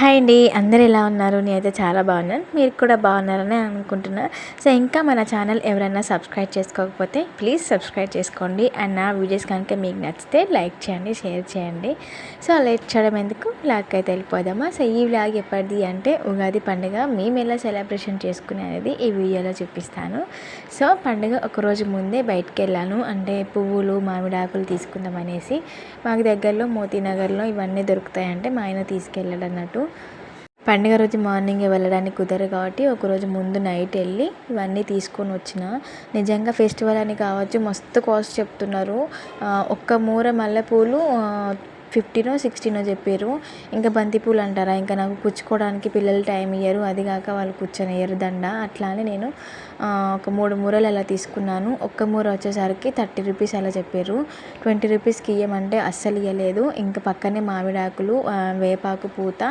Hi అండి. అందరు ఎలా ఉన్నారు? నేనైతే చాలా బాగున్నాను. మీరు కూడా బాగున్నారని అనుకుంటున్నా. సో ఇంకా మన ఛానల్ ఎవరైనా సబ్స్క్రైబ్ చేసుకోకపోతే ప్లీజ్ సబ్స్క్రైబ్ చేసుకోండి. అండ్ నా వీడియోస్ కనుక మీకు నచ్చితే లైక్ చేయండి షేర్ చేయండి. సో లైక్ చేయడం ఎందుకు? బ్లాగ్ అయితే వెళ్ళిపోదామా? సో ఈ బ్లాగ్ ఎప్పటిది అంటే ఉగాది పండుగ. మేము ఎలా సెలబ్రేషన్ చేసుకునే అనేది ఈ వీడియోలో చూపిస్తాను. సో పండుగ ఒకరోజు ముందే బయటకు వెళ్ళాను. అంటే పువ్వులు మామిడాకులు తీసుకుందాం అనేసి. మాకు దగ్గరలో మోతీనగర్లో ఇవన్నీ దొరుకుతాయంటే మా ఆయన తీసుకెళ్ళాడు అన్నట్టు. పండుగ రోజు మార్నింగే వెళ్ళడానికి కుదరదు కాబట్టి ఒకరోజు ముందు నైట్ వెళ్ళి ఇవన్నీ తీసుకొని వచ్చిన. నిజంగా ఫెస్టివల్ అని కావచ్చు మస్తు కాస్ట్ చెప్తున్నారు. ఒక్క మూర మల్లెపూలు ఫిఫ్టీనో సిక్స్టీనో చెప్పారు ఇంకా బంతిపూలు అంటారా? ఇంకా నాకు పుచ్చుకోవడానికి పిల్లలు టైం ఇయ్యరు. అది కాక వాళ్ళు కూర్చొనియ్యరు దండ. అట్లా అని నేను ఒక మూడు మూరలు అలా తీసుకున్నాను. ఒక్క మూర వచ్చేసరికి థర్టీ రూపీస్ అలా చెప్పారు ట్వంటీ రూపీస్కి ఇవ్వమంటే అస్సలు ఇవ్వలేదు ఇంకా పక్కనే మామిడాకులు వేపాకు పూత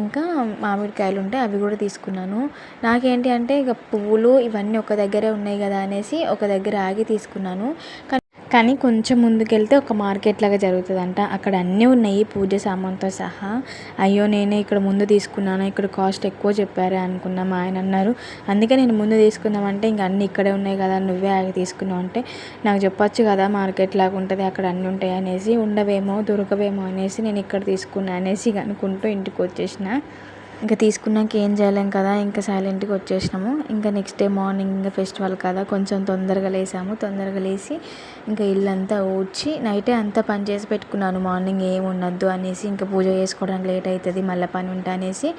ఇంకా మామిడికాయలు ఉంటే అవి కూడా తీసుకున్నాను. నాకేంటి అంటే ఇక పువ్వులు ఇవన్నీ ఒక దగ్గరే ఉన్నాయి కదా అనేసి ఒక దగ్గర ఆగి తీసుకున్నాను. కానీ కానీ కొంచెం ముందుకెళ్తే ఒక మార్కెట్ లాగా జరుగుతుందంట. అక్కడ అన్నీ ఉన్నాయి పూజ సామాన్తో సహా. అయ్యో నేనే ఇక్కడ ముందు తీసుకున్నాను? ఇక్కడ కాస్ట్ ఎక్కువ చెప్పారే అనుకున్నా మా ఆయన అన్నారు. అందుకే నేను ముందు తీసుకుందామంటే ఇంక అన్నీ ఇక్కడే ఉన్నాయి కదా నువ్వే ఆగి తీసుకున్నావు అంటే నాకు చెప్పొచ్చు కదా మార్కెట్ లాగా ఉంటుంది అక్కడ అన్నీ ఉంటాయి అనేసి. ఉండవేమో దొరకవేమో అనేసి నేను ఇక్కడ తీసుకున్నా అనేసి అనుకుంటూ ఇంటికి వచ్చేసిన. ఇంకా తీసుకున్నాక ఏం చేయలేం కదా ఇంకా సైలెంట్గా వచ్చేసినాము. ఇంకా నెక్స్ట్ డే మార్నింగ్ ఇంకా ఫెస్టివల్ కదా కొంచెం తొందరగా లేసాము. తొందరగా లేచి ఇంకా ఇల్లంతా ఊడ్చి నైటే అంతా పని చేసి పెట్టుకున్నాను. మార్నింగ్ ఏం ఉండద్దు అనేసి ఇంకా పూజ చేసుకోవడానికి లేట్ అవుతుంది మళ్ళీ పని ఉంటా అనేసి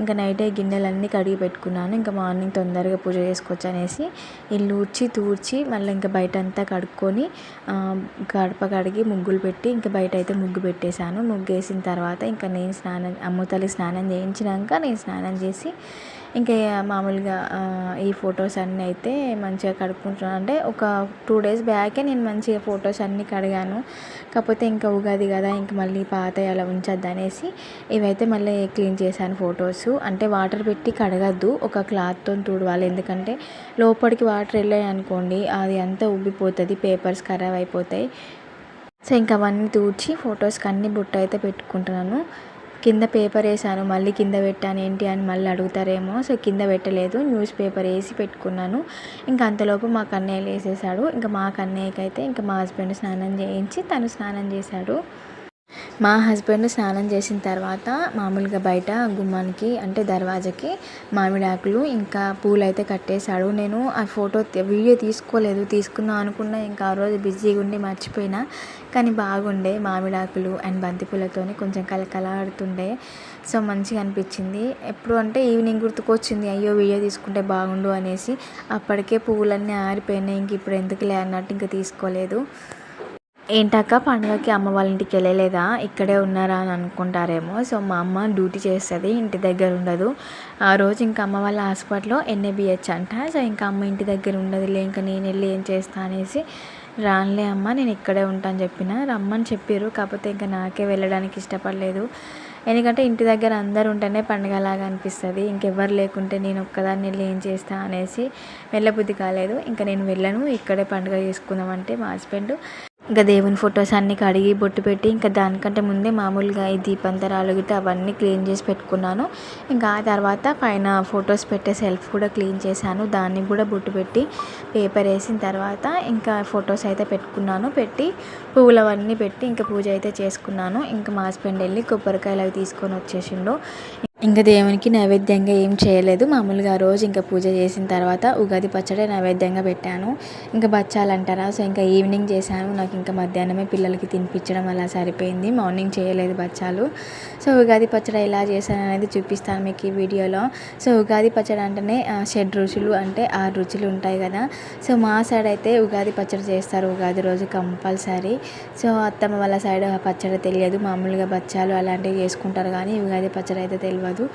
ఇంకా నైటే గిన్నెలన్నీ కడిగి పెట్టుకున్నాను. ఇంకా మార్నింగ్ తొందరగా పూజ చేసుకోవచ్చు అనేసి ఇల్లు ఊడ్చి తూడ్చి మళ్ళీ ఇంకా బయట అంతా కడుక్కొని గడప కడిగి ముగ్గులు పెట్టి ఇంకా బయట అయితే ముగ్గు పెట్టేశాను. ముగ్గు వేసిన తర్వాత ఇంకా నేను స్నానం అమ్మతల్లి స్నానం చేయించినాక నేను స్నానం చేసి ఇంకా మామూలుగా ఈ ఫొటోస్ అన్నీ అయితే మంచిగా కడుక్కుంటున్నాను. అంటే ఒక టూ డేస్ బ్యాకే నేను మంచిగా ఫొటోస్ అన్నీ కడిగాను. కాకపోతే ఇంకా ఉగాది కదా ఇంక మళ్ళీ పాత అలా ఉంచద్దు అనేసి ఇవైతే మళ్ళీ క్లీన్ చేశాను ఫొటోస్. అంటే వాటర్ పెట్టి కడగద్దు ఒక క్లాత్తో తుడవాలి. ఎందుకంటే లోపలికి వాటర్ వెళ్ళాయి అనుకోండి అది అంతా ఉబ్బిపోతుంది పేపర్స్ ఖరాబ్ అయిపోతాయి. సో ఇంకా అవన్నీ తూడ్చి ఫొటోస్కి అన్ని బుట్ట అయితే పెట్టుకుంటున్నాను. కింద పేపర్ వేసాను మళ్ళీ కింద పెట్టాను ఏంటి అని మళ్ళీ అడుగుతారేమో. సో కింద పెట్టలేదు న్యూస్ పేపర్ వేసి పెట్టుకున్నాను. ఇంకా అంతలోపు మా కన్నయ్య వేసేసాడు ఇంకా మా కన్నయ్యకైతే అయితే ఇంకా మా హస్బెండ్ స్నానం చేయించి తను స్నానం చేశాడు. మా హస్బెండ్ స్నానం చేసిన తర్వాత మామూలుగా బయట గుమ్మానికి అంటే దర్వాజకి మామిడాకులు ఇంకా పూలు అయితే కట్టేశాడు. నేను ఆ ఫోటో వీడియో తీసుకోలేదు తీసుకుందాం అనుకున్నా ఇంకా ఆ రోజు బిజీగా ఉండి మర్చిపోయినా. కానీ బాగుండే మామిడాకులు అండ్ బంతిపూలతోని కొంచెం కలకలాడుతుండే సో మంచిగా అనిపించింది. ఎప్పుడు అంటే ఈవినింగ్ గుర్తుకొచ్చింది అయ్యో వీడియో తీసుకుంటే బాగుండు అనేసి. అప్పటికే పువ్వులన్నీ ఆరిపోయినాయి ఇంక ఇప్పుడు ఎందుకులే అన్నట్టు ఇంకా తీసుకోలేదు. ఏంటక్క పండుగకి అమ్మ వాళ్ళ ఇంటికి వెళ్ళలేదా? ఇక్కడే ఉన్నారా అని అనుకుంటారేమో. సో మా అమ్మ డ్యూటీ చేస్తుంది ఇంటి దగ్గర ఉండదు. ఆ రోజు ఇంకా అమ్మ వాళ్ళ హాస్పిటల్లో ఎన్ఏబిహెచ్ అంట. సో ఇంకా అమ్మ ఇంటి దగ్గర ఉండదులే ఇంకా నేను వెళ్ళి ఏం చేస్తా అనేసి రానులే అమ్మ నేను ఇక్కడే ఉంటాను చెప్పిన. రమ్మని చెప్పారు కాకపోతే ఇంకా నాకే వెళ్ళడానికి ఇష్టపడలేదు. ఎందుకంటే ఇంటి దగ్గర అందరు ఉంటేనే పండుగలాగా అనిపిస్తుంది. ఇంకెవ్వరు లేకుంటే నేను ఒక్కదాన్ని వెళ్ళి ఏం చేస్తా అనేసి వెళ్ళబుద్ధి కాలేదు. ఇంకా నేను వెళ్ళను ఇక్కడే పండుగ చేసుకుందామంటే మా హస్బెండ్ ఇంకా దేవుని ఫొటోస్ అన్నీ కడిగి బొట్టు పెట్టి ఇంకా దానికంటే ముందే మామూలుగా ఈ దీపంతరాలు గిట్ట అవన్నీ క్లీన్ చేసి పెట్టుకున్నాను. ఇంకా ఆ తర్వాత పైన ఫొటోస్ పెట్టే సెల్ఫ్ కూడా క్లీన్ చేశాను. దాన్ని కూడా బొట్టు పెట్టి పేపర్ వేసిన తర్వాత ఇంకా ఫొటోస్ అయితే పెట్టుకున్నాను. పెట్టి పువ్వులు అవన్నీ పెట్టి ఇంకా పూజ అయితే చేసుకున్నాను. ఇంకా మా హస్బెండ్ వెళ్ళి కొబ్బరికాయలు అవి తీసుకొని వచ్చేసిండు. ఇంకా దేవునికి నైవేద్యంగా ఏం చేయలేదు. మామూలుగా రోజు ఇంకా పూజ చేసిన తర్వాత ఉగాది పచ్చడి నైవేద్యంగా పెట్టాను. ఇంకా బచ్చాలు అంటారా? సో ఇంకా ఈవినింగ్ చేశాను. నాకు ఇంకా మధ్యాహ్నమే పిల్లలకి తినిపించడం అలా సరిపోయింది. మార్నింగ్ చేయలేదు బచ్చాలు. సో ఉగాది పచ్చడి ఎలా చేశాను అనేది చూపిస్తాను మీకు ఈ వీడియోలో. సో ఉగాది పచ్చడి అంటేనే షెడ్ రుచులు అంటే ఆరు రుచులు ఉంటాయి కదా. సో మా సైడ్ అయితే ఉగాది పచ్చడి చేస్తారు. ఉగాది రోజు కంపల్సరీ. సో అత్తమ్మ వాళ్ళ సైడ్ పచ్చడి తెలియదు. మామూలుగా బచ్చాలు అలాంటివి చేసుకుంటారు కానీ ఉగాది పచ్చడి అయితే తెలియదు. తెలియదు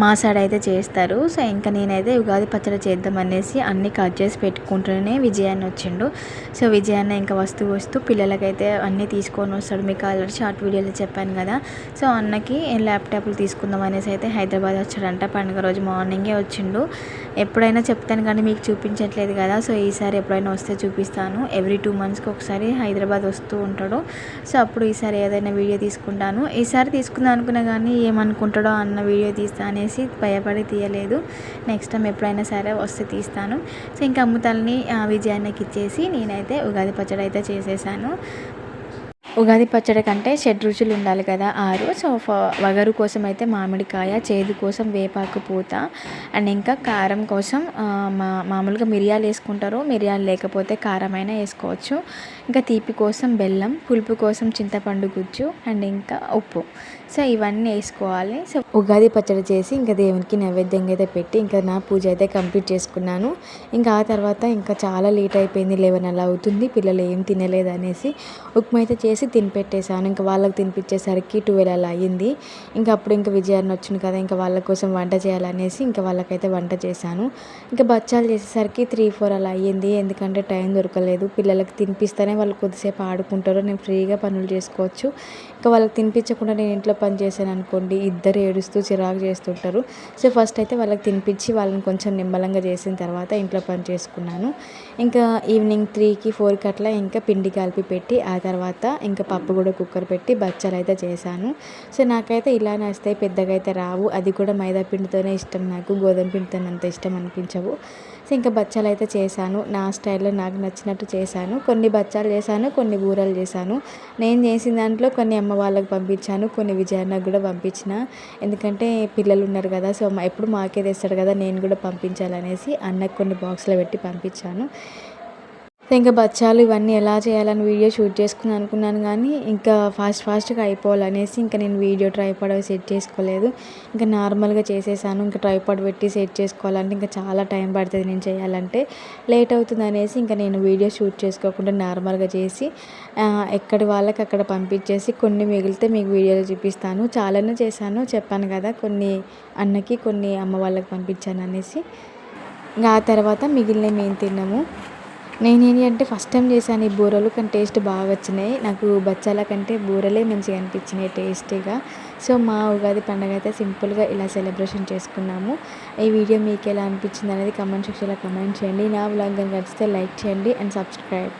మా సైడ్ అయితే చేస్తారు. సో ఇంకా నేనైతే ఉగాది పచ్చడి చేద్దాం అనేసి అన్నీ కట్ చేసి పెట్టుకుంటూనే విజయాన్ని వచ్చిండు. సో విజయాన్న ఇంకా వస్తూ వస్తూ పిల్లలకైతే అన్నీ తీసుకొని వస్తాడు. మీకు ఆల్రెడీ షార్ట్ వీడియోలో చెప్పాను కదా. సో అన్నకి ల్యాప్టాప్లు తీసుకుందాం అనేసి అయితే హైదరాబాద్ వచ్చాడంట. పండుగ రోజు మార్నింగే వచ్చిండు. ఎప్పుడైనా చెప్తాను కానీ మీకు చూపించట్లేదు కదా. సో ఈసారి ఎప్పుడైనా వస్తే చూపిస్తాను. ఎవ్రీ టూ మంత్స్కి ఒకసారి హైదరాబాద్ వస్తూ ఉంటాడు. సో అప్పుడు ఈసారి ఏదైనా వీడియో తీసుకుంటాను. ఈసారి తీసుకుందాం అనుకున్నా కానీ ఏమనుకుంటాడో అన్న వీడియో తీస్తాను అనేసి భయపడి తీయలేదు. నెక్స్ట్ టైం ఎప్పుడైనా సరే వస్తే తీస్తాను. సో ఇంకా అమ్ముతాలని విజయానికి ఇచ్చేసి నేనైతే ఉగాది పచ్చడి అయితే చేసేసాను. ఉగాది పచ్చడి కంటే షెడ్ రుచులు ఉండాలి కదా ఆరు. సో వగరు కోసం అయితే మామిడికాయ చేదు కోసం వేపాకు పూత అండ్ ఇంకా కారం కోసం మా మామూలుగా మిరియాలు వేసుకుంటారు. మిరియాలు లేకపోతే కారమైనా వేసుకోవచ్చు. ఇంకా తీపి కోసం బెల్లం పులుపు కోసం చింతపండు గుజ్జు అండ్ ఇంకా ఉప్పు. సో ఇవన్నీ వేసుకోవాలి. సో ఉగాది పచ్చడి చేసి ఇంకా దేవునికి నైవేద్యంగా అయితే పెట్టి ఇంకా నా పూజ అయితే కంప్లీట్ చేసుకున్నాను. ఇంకా ఆ తర్వాత ఇంకా చాలా లేట్ అయిపోయింది లెవెన్ అలా అవుతుంది పిల్లలు ఏం తినలేదు అనేసి ఉప్మా అయితే చేసి తినిపెట్టేశాను. ఇంకా వాళ్ళకి తినిపించేసరికి ట్వెల్వ్ అలా అయ్యింది. ఇంకా అప్పుడు ఇంకా విజయాన్ని వచ్చింది కదా ఇంకా వాళ్ళ కోసం వంట చేయాలనేసి ఇంకా వాళ్ళకైతే వంట చేశాను. ఇంకా బచ్చాలు చేసేసరికి త్రీ ఫోర్ అలా అయ్యింది. ఎందుకంటే టైం దొరకలేదు. పిల్లలకి తినిపిస్తేనే వాళ్ళు కొద్దిసేపు ఆడుకుంటారు. నేను ఫ్రీగా పనులు చేసుకోవచ్చు. ఇంకా వాళ్ళకి తినిపించకుండా నేను ఇంట్లో పని చేశాను అనుకోండి ఇద్దరు ఏడుస్తూ చిరాకు చేస్తుంటారు. సో ఫస్ట్ అయితే వాళ్ళకి తినిపించి వాళ్ళని కొంచెం నిమ్మలంగా చేసిన తర్వాత ఇంట్లో పని చేసుకున్నాను. ఇంకా ఈవినింగ్ త్రీకి ఫోర్కి అట్లా ఇంకా పిండి కలిపి పెట్టి ఆ తర్వాత ఇంకా పప్పు కూడా కుక్కర్ పెట్టి బచ్చలు అయితే చేశాను. సో నాకైతే ఇలానే వస్తాయి పెద్దగా అయితే రావు. అది కూడా మైదా పిండితోనే ఇష్టం నాకు. గోధుమ పిండితో అంత ఇష్టం అనిపించవు. సో ఇంకా బచ్చాలు అయితే చేశాను. నా స్టైల్లో నాకు నచ్చినట్టు చేశాను. కొన్ని బచ్చాలు చేశాను కొన్ని బూరలు చేశాను. నేను చేసిన దాంట్లో కొన్ని అమ్మ వాళ్ళకి పంపించాను కొన్ని విజయాన్నకు కూడా పంపించిన. ఎందుకంటే పిల్లలు ఉన్నారు కదా సో ఎప్పుడు మాకే తెస్తాడు కదా నేను కూడా పంపించాలనేసి అన్నకు కొన్ని బాక్స్లో పెట్టి పంపించాను. ఇంకా బచ్చాలు ఇవన్నీ ఎలా చేయాలని వీడియో షూట్ చేసుకుని అనుకున్నాను కానీ ఇంకా ఫాస్ట్ ఫాస్ట్గా అయిపోవాలనేసి ఇంకా నేను వీడియో ట్రైపాడ్ సెట్ చేసుకోలేదు. ఇంకా నార్మల్గా చేసేసాను. ఇంకా ట్రైపాడ్ పెట్టి సెట్ చేసుకోవాలంటే ఇంకా చాలా టైం పడుతుంది నేను చేయాలంటే. లేట్ అవుతుంది అనేసి ఇంకా నేను వీడియో షూట్ చేసుకోకుండా నార్మల్గా చేసి ఎక్కడి వాళ్ళకి అక్కడ పంపించేసి కొన్ని మిగిలితే మీకు వీడియోలో చూపిస్తాను. చాలానే చేశాను. చెప్పాను కదా కొన్ని అన్నకి కొన్ని అమ్మ వాళ్ళకి పంపించాను అనేసి. ఇంకా ఆ తర్వాత మిగిలిన మేము తిన్నాము. నేను ఏంటి అంటే ఫస్ట్ టైం చేశాను. ఈ బూరెలు కానీ టేస్ట్ బాగా వచ్చినాయి. నాకు బచ్చాల కంటే బూరెలే మంచిగా అనిపించినాయి టేస్టీగా సో మా ఉగాది పండుగ అయితే సింపుల్గా ఇలా సెలబ్రేషన్ చేసుకున్నాము. ఈ వీడియో మీకు ఎలా అనిపించింది అనేది కమెంట్ సెక్షన్లో కమెంట్ చేయండి. నా బ్లాగ్ కనుక నచ్చితే లైక్ చేయండి అండ్ సబ్స్క్రైబ్